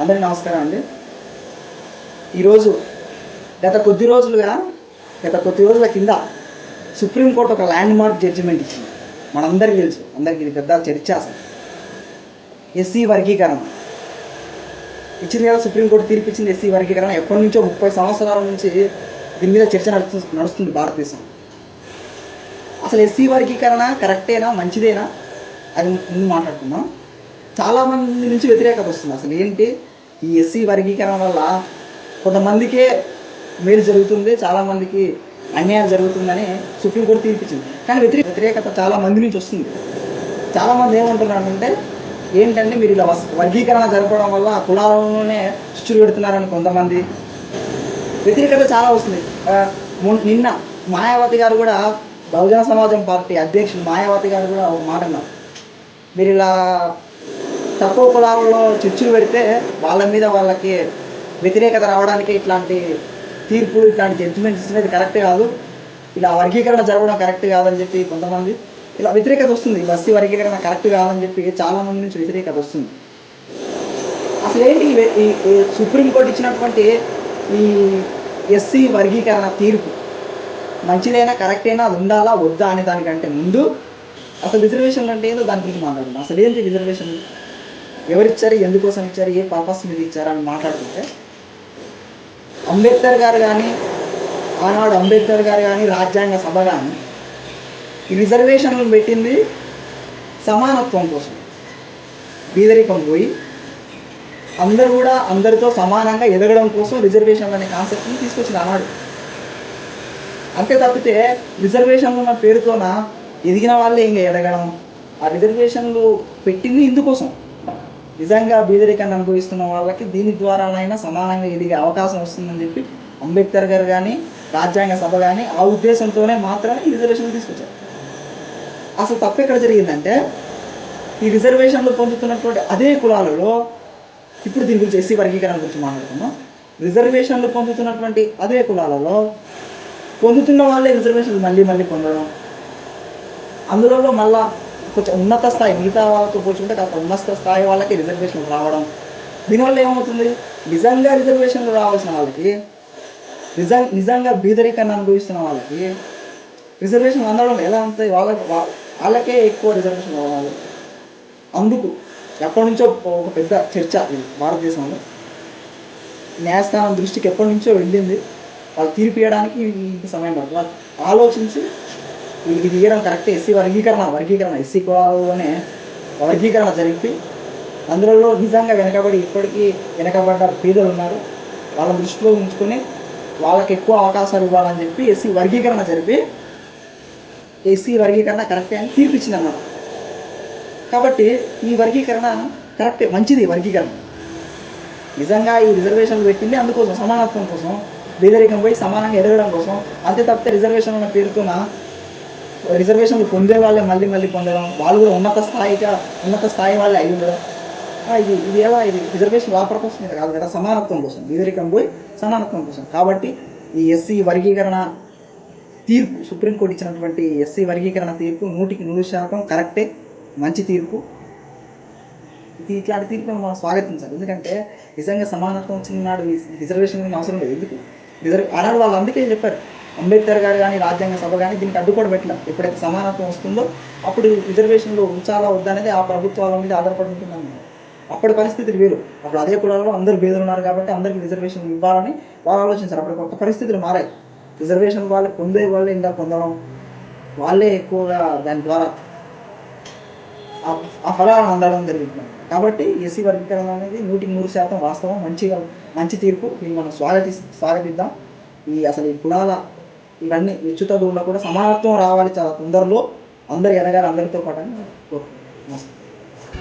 అందరికీ నమస్కారం అండి. ఈరోజు గత కొద్ది రోజులుగా గత కొద్ది రోజుల కింద సుప్రీంకోర్టు ఒక ల్యాండ్ మార్క్ జడ్జిమెంట్ ఇచ్చింది. మనందరికీ తెలుసు అందరికీ ఇది పెద్ద చర్చ అసలు. ఎస్సీ వర్గీకరణ. ఇచ్చింది కదా సుప్రీంకోర్టు తీర్పిచ్చింది ఎస్సీ వర్గీకరణ. ఎప్పటి నుంచో ముప్పై సంవత్సరాల నుంచి దీని మీద చర్చ నడుస్తు నడుస్తుంది భారతదేశం. అసలు ఎస్సీ వర్గీకరణ కరెక్టేనా మంచిదేనా? అది ముందు మాట్లాడుకుందాం. చాలామంది నుంచి వ్యతిరేకత వస్తుంది. అసలు ఏంటి? ఈ ఎస్సీ వర్గీకరణ వల్ల కొంతమందికే మేలు జరుగుతుంది చాలామందికి అన్యాయం జరుగుతుందని సుప్రీంకోర్టు తీర్పిచ్చింది. కానీ వ్యతిరేక వ్యతిరేకత చాలా మంది నుంచి వస్తుంది. చాలామంది ఏమంటున్నారంటే ఏంటంటే మీరు ఇలా వర్గీకరణ జరపడం వల్ల కులాలలోనే చిచ్చులు పెడుతున్నారని కొంతమంది. వ్యతిరేకత చాలా వస్తుంది. నిన్న మాయావతి గారు కూడా బహుజన సమాజం పార్టీ అధ్యక్షుడు మాయావతి గారు కూడా ఒక మాట అన్నారు. మీరు ఇలా తక్కువ కులాలలో చర్చలు పెడితే వాళ్ళ మీద వాళ్ళకి వ్యతిరేకత రావడానికి ఇట్లాంటి తీర్పు ఇట్లాంటి జడ్జిమెంట్స్ ఇచ్చినది కరెక్ట్ కాదు. ఇలా వర్గీకరణ జరగడం కరెక్ట్ కాదని చెప్పి కొంతమంది ఇలా వ్యతిరేకత వస్తుంది. బస్తీ వర్గీకరణ కరెక్ట్ కాదని చెప్పి చాలా మంది నుంచి వ్యతిరేకత వస్తుంది. అసలు ఏంటి ఈ సుప్రీంకోర్టు ఇచ్చినటువంటి ఈ ఎస్సీ వర్గీకరణ తీర్పు? మంచిదైనా కరెక్టైనా అది ఉండాలా వద్దా అనే దానికంటే ముందు అసలు రిజర్వేషన్లు అంటే ఏదో దాని గురించి అసలు ఏంటి రిజర్వేషన్ ఎవరిచ్చారు? ఎందుకోసం ఇచ్చారు? ఏ పర్పస్ మీద ఇచ్చారు అని మాట్లాడుతుంటే అంబేద్కర్ గారు కానీ ఆనాడు అంబేద్కర్ గారు కానీ రాజ్యాంగ సభ కానీ ఈ రిజర్వేషన్లు పెట్టింది సమానత్వం కోసం. బీదరికం పోయి అందరూ కూడా అందరితో సమానంగా ఎదగడం కోసం రిజర్వేషన్ అనే కాన్సెప్ట్ని తీసుకొచ్చింది ఆనాడు. అంతే తప్పితే రిజర్వేషన్లు ఉన్న పేరుతోన ఎదిగిన వాళ్ళే ఇంకా ఎదగడం? ఆ రిజర్వేషన్లు పెట్టింది ఇందుకోసం. నిజంగా బీదరికాన్ని అనుభవిస్తున్న వాళ్ళకి దీని ద్వారానైనా సమానంగా ఎదిగే అవకాశం వస్తుందని చెప్పి అంబేద్కర్ గారు కానీ రాజ్యాంగ సభ కానీ ఆ ఉద్దేశంతోనే మాత్రమే ఈ రిజర్వేషన్లు తీసుకొచ్చారు. అసలు తప్పు ఎక్కడ జరిగిందంటే ఈ రిజర్వేషన్లు పొందుతున్నటువంటి అదే కులాలలో ఇప్పుడు దీని గురించి ఎస్సీ వర్గీకరణ గురించి మాట్లాడుతున్నాం రిజర్వేషన్లు పొందుతున్నటువంటి అదే కులాలలో పొందుతున్న వాళ్ళే రిజర్వేషన్లు మళ్ళీ మళ్ళీ పొందడం. అందులో మళ్ళా కొంచెం ఉన్నత స్థాయి మిగతా వాళ్ళతో పోల్చుకుంటే కాస్త ఉన్నత స్థాయి వాళ్ళకి రిజర్వేషన్లు రావడం. దీనివల్ల ఏమవుతుంది? నిజంగా రిజర్వేషన్లు రావాల్సిన వాళ్ళకి నిజం నిజంగా బీదరికాన్ని అనుభవిస్తున్న వాళ్ళకి రిజర్వేషన్ అందడం ఎలా ఉంటాయి వాళ్ళకి వాళ్ళకే ఎక్కువ రిజర్వేషన్ రావాలి. అందుకు ఎప్పటి నుంచో ఒక పెద్ద చర్చ భారతదేశంలో. న్యాయస్థానం దృష్టికి ఎప్పటి నుంచో వెళ్ళింది. వాళ్ళు తీర్పు ఇవ్వడానికి ఇంత సమయం పడుతుంది. వాళ్ళు ఆలోచించి ఇది ఇవ్వడం కరెక్ట్ ఎస్సీ వర్గీకరణ వర్గీకరణ ఎస్సీ అనే వర్గీకరణ జరిపి అందులో నిజంగా వెనకబడి ఇప్పటికీ వెనకబడ్డ పేదలు ఉన్నారు. వాళ్ళ దృష్టిలో ఉంచుకొని వాళ్ళకి ఎక్కువ అవకాశాలు ఇవ్వాలని చెప్పి ఎస్సీ వర్గీకరణ జరిపి ఎస్సీ వర్గీకరణ కరెక్టే అని తీర్పిచ్చింది అన్నమాట కాబట్టి ఈ వర్గీకరణ కరెక్టే మంచిది వర్గీకరణ. నిజంగా ఈ రిజర్వేషన్లు పెట్టింది అందుకోసం సమానత్వం కోసం పేదరికం పోయి సమానంగా ఎదగడం కోసం. అంతే తప్పితే రిజర్వేషన్ ఉన్న పేరుతోన రిజర్వేషన్లు పొందే వాళ్ళే మళ్ళీ మళ్ళీ పొందడం. వాళ్ళు కూడా ఉన్నత స్థాయిగా ఉన్నత స్థాయి వాళ్ళే అయి ఉండడం. ఇది ఇది ఎలా? ఇది రిజర్వేషన్ ఆ పర్పస్ మీద కాదు కదా సమానత్వం కోసం. పేదరికం పోయి సమానత్వం కోసం. కాబట్టి ఈ ఎస్సీ వర్గీకరణ తీర్పు సుప్రీంకోర్టు ఇచ్చినటువంటి ఎస్సీ వర్గీకరణ తీర్పు నూటికి నూరు శాతం కరెక్టే మంచి తీర్పు. ఇది ఇట్లాంటి తీర్పు మనం స్వాగతించాలి. ఎందుకంటే నిజంగా సమానత్వం వచ్చిన నాడు ఈ రిజర్వేషన్ అవసరం లేదు. ఎందుకు? రిజర్వ్ ఆనాడు వాళ్ళు అందుకే చెప్పారు. అంబేద్కర్ గారు కానీ రాజ్యాంగ సభ కానీ దీనికి అడ్డు కూడా పెట్టలేదు ఎప్పుడైతే సమానత్వం వస్తుందో అప్పుడు రిజర్వేషన్లో ఉంచాలా వద్దా అనేది ఆ ప్రభుత్వాల మీద ఆధారపడి ఉంటుందన్నమాట అప్పటి పరిస్థితులు వేరు. అప్పుడు అదే కులాలలో అందరు పేదలు ఉన్నారు కాబట్టి అందరికి రిజర్వేషన్ ఇవ్వాలని వాళ్ళు ఆలోచించారు. అప్పుడు కొత్త పరిస్థితులు మారాయి. రిజర్వేషన్ వాళ్ళు పొందే వాళ్ళే ఇంకా పొందడం? వాళ్ళే ఎక్కువగా దాని ద్వారా ఆ- ఆ ఫలాలను అందడం జరుగుతుంది కాబట్టి ఎస్సీ వర్గీకరణ అనేది నూటికి నూరు శాతం వాస్తవం. మంచిగా మంచి తీర్పు. దీన్ని మనం స్వాగతి స్వాగతిద్దాం. ఈ అసలు ఈ కులాల ఇవన్నీ విచ్యుత కూడా సమానత్వం రావాలి చాలా తొందరలో అందరు ఎదగాలి అందరితో పాటు అని కోరుకుంటున్నాను.